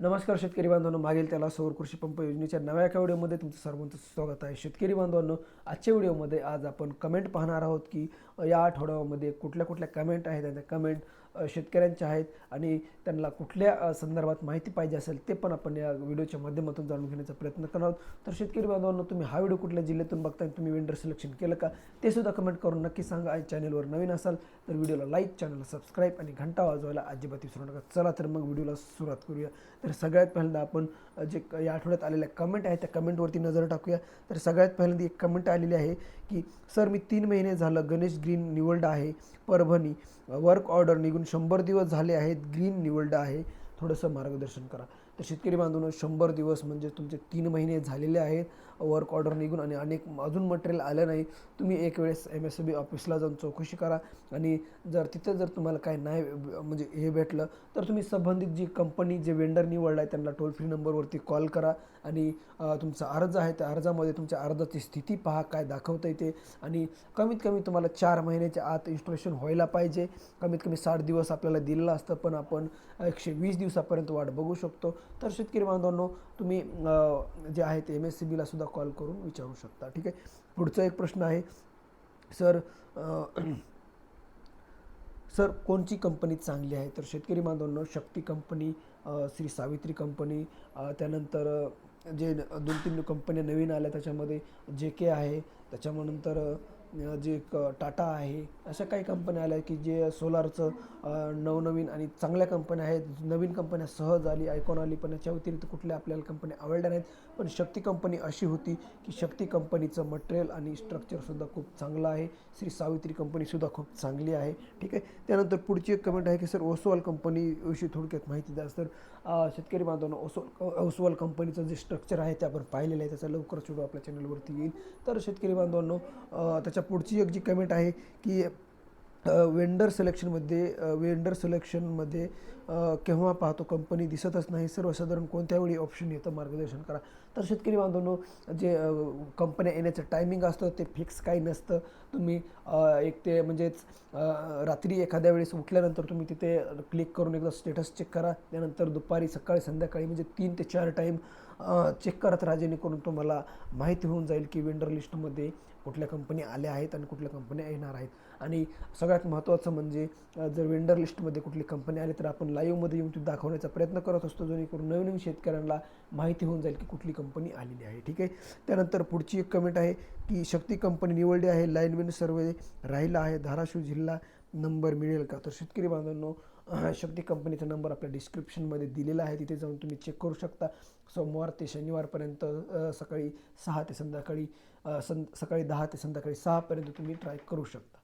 नमस्कार शेतकरी बांधवांनो मागील त्याला सौर कृषी पंप योजनेच्या नव्या एका व्हिडिओमध्ये तुमचं सर्वांचं स्वागत आहे. शेतकरी बांधवांनो आजच्या व्हिडिओमध्ये आज आपण कमेंट पाहणार आहोत की या आठवड्यामध्ये कुठल्या कुठल्या कमेंट आहेत त्या कमेंट शेतकऱ्यांच्या आहेत आणि त्यांना कुठल्या संदर्भात माहिती पाहिजे असेल ते पण आपण या व्हिडिओच्या माध्यमातून जाणून घेण्याचा प्रयत्न करणार आहोत. तर शेतकरी बांधवांनो तुम्ही हा व्हिडिओ कुठल्या जिल्ह्यातून बघताय तुम्ही वेंडर सिलेक्शन केलं का ते सुद्धा कमेंट करून नक्की सांगा. आणि चॅनलवर नवीन असाल तर व्हिडिओला लाईक चॅनलला सबस्क्राईब आणि घंटा वाजवायला अजिबात विसरू नका. चला तर मग व्हिडिओला सुरुवात करूया. तर सगळ्यात पहिल्यांदा आपण जे या आठवड्यात आलेल्या कमेंट आहेत त्या कमेंटवरती नजर टाकूया. तर सगळ्यात पहिल्यांदा एक कमेंट आलेली आहे की सर मी तीन महिने झालं गणेश ग्रीन निवडलं आहे परभणी वर्क ऑर्डर निघून शंभर दिवस झाले आहेत ग्रीन निवडलं आहे. थोडंसं मार्गदर्शन करा. तर शेतकरी बांधून शंभर दिवस म्हणजे तुमचे तीन महिने झालेले आहेत. वर्क ऑर्डर निघून आणि अनेक अजून मटेरियल आलं नाही तुम्ही एक वेळेस एम एस बी ऑफिसला जाऊन चौकशी करा. आणि जर तिथं जर तुम्हाला काय नाही म्हणजे हे भेटलं तर तुम्ही संबंधित जी कंपनी जे वेंडर निवडला आहे त्यांना टोल फ्री नंबरवरती कॉल करा. आणि तुमचा अर्ज आहे त्या अर्जामध्ये तुमच्या अर्जाची स्थिती पहा काय दाखवता येते आणि कमीत कमी तुम्हाला चार महिन्याच्या आत इन्स्टॉलेशन व्हायला पाहिजे. कमीत कमी साठ दिवस आपल्याला दिलेलं असतं पण आपण एकशे वीस दिवसापर्यंत वाट बघू शकतो. तर शेतकरी बांधवांनो तुम्ही जे आहे ते एम एस सी बीला सुद्धा कॉल करून विचारू शकता. ठीक आहे? पुढचा एक प्रश्न आहे. सर सर कोणची कंपनी चांगली आहे? तर शेतकरी बांधवांनो शक्ती कंपनी श्री सावित्री कंपनी त्यानंतर जे दोन तीन कंपन्या नवीन आल्या त्याच्यामध्ये जे के आहे त्याच्यानंतर जे क टाटा आहे अशा काही कंपन्या आल्या की जे सोलारचं नवनवीन आणि चांगल्या कंपन्या आहेत नवीन कंपन्या सहज आली आयकॉन आली पण याच्या व्यतिरिक्त कुठल्या आपल्याला कंपन्या आवडल्या नाहीत. पण शक्ती कंपनी अशी होती की शक्ती कंपनीचं मटेरियल आणि स्ट्रक्चरसुद्धा खूप चांगलं आहे. श्री सावित्री कंपनीसुद्धा खूप चांगली आहे. ठीक आहे? त्यानंतर पुढची एक कमेंट आहे की सर ओसवाल कंपनीविषयी थोडक्यात माहिती द्या. सर शेतकरी बांधवांना ओसवाल ओसवाल कंपनीचं जे स्ट्रक्चर आहे ते आपण पाहिलेलं आहे. त्याचा लवकरच व्हिडिओ आपल्या चॅनलवरती येईल. तर शेतकरी बांधवांनो त्याच्या त्याच्या पुढची एक जी कमेंट आहे की वेंडर सिलेक्शनमध्ये वेंडर सिलेक्शनमध्ये केव्हा पाहतो कंपनी दिसतच नाही सर्वसाधारण कोणत्या वेळी ऑप्शन येतं मार्गदर्शन करा. तर शेतकरी बांधवांनो जे कंपन्या येण्याचं टायमिंग असतं ते फिक्स काही नसतं. तुम्ही एक ते म्हणजेच रात्री एखाद्या वेळेस उठल्यानंतर तुम्ही तिथे क्लिक करून एकदा स्टेटस चेक करा. त्यानंतर दुपारी सकाळी संध्याकाळी म्हणजे तीन ते चार टाईम चेक करत राहा जेणेकरून तुम्हाला माहिती होऊन जाईल की वेंडर लिस्टमध्ये कुठल्या कंपनी आल्या आहेत आणि कुठल्या कंपन्या येणार आहेत. आणि सगळ्यात महत्त्वाचं म्हणजे जर वेंडर लिस्टमध्ये कुठली कंपनी आली तर आपण लाईव्हमध्ये येऊन ती दाखवण्याचा प्रयत्न करत असतो जेणेकरून नवीन नवीन शेतकऱ्यांना माहिती होऊन जाईल की कुठली कंपनी आलेली आहे. ठीक आहे? त्यानंतर पुढची एक कमेंट आहे की शक्ती कंपनी निवडली आहे लाईनमॅन सर्वे राहिला आहे धाराशिव जिल्हा नंबर मिळेल का? तर शेतकरी बांधवांनो शक्ती कंपनीचा नंबर आपल्या डिस्क्रिप्शनमध्ये दिलेला आहे. तिथे जाऊन तुम्ही चेक करू शकता. सोमवार ते शनिवारपर्यंत सकाळी सहा ते संध्याकाळी सं सकाळी दहा ते संध्याकाळी सहापर्यंत तुम्ही ट्राय करू शकता.